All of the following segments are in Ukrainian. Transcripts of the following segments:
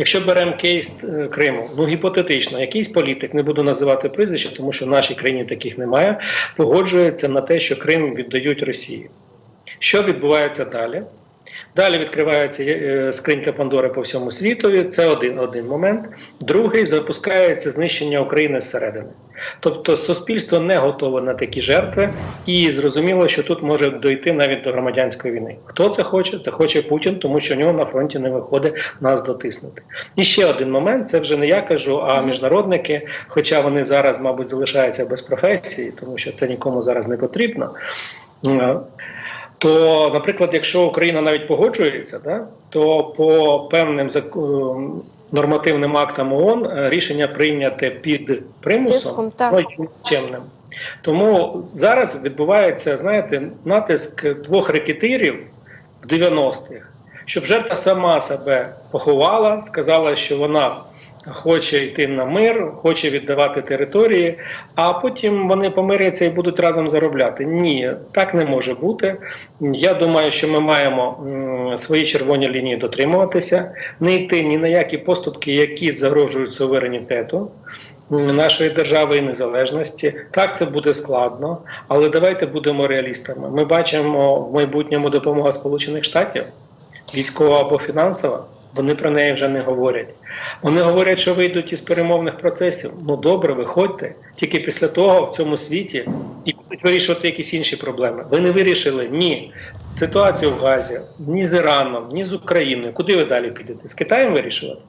Якщо беремо кейс е, Криму, ну гіпотетично, якийсь політик, не буду називати прізвище, тому що в нашій країні таких немає, погоджується на те, що Крим віддають Росії. Що відбувається далі? Далі відкривається е, скринька Пандори по всьому світові. Це один, один момент. Другий запускається знищення України зсередини. Тобто суспільство не готове на такі жертви, і зрозуміло, що тут може дойти навіть до громадянської війни. Хто це хоче? Це хоче Путін, тому що в нього на фронті не виходить нас дотиснути. І ще один момент: це вже не я кажу, а міжнародники, хоча вони зараз, мабуть, залишаються без професії, тому що це нікому зараз не потрібно. То, наприклад, якщо Україна навіть погоджується, да, то по певним зак- е, нормативним актам ООН е, рішення прийняте під примусом є. Тому зараз відбувається, знаєте, натиск двох рекетирів в 90-х, щоб жертва сама себе поховала, сказала, що вона хоче йти на мир, хоче віддавати території, а потім вони помиряться і будуть разом заробляти. Ні, так не може бути. Я думаю, що ми маємо свої червоні лінії дотримуватися, не йти ні на які поступки, які загрожують суверенітету. Нашої держави і незалежності так це буде складно, але давайте будемо реалістами. Ми бачимо в майбутньому допомога Сполучених Штатів, військова або фінансова. Вони про неї вже не говорять. Вони говорять, що вийдуть із перемовних процесів. Ну добре, виходьте. Тільки після того в цьому світі і будуть вирішувати якісь інші проблеми. Ви не вирішили ні ситуацію в Газі, ні з Іраном, ні з Україною. Куди ви далі підете? З Китаєм вирішувати?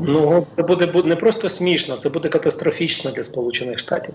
Ну це буде не просто смішно, це буде катастрофічно для Сполучених Штатів.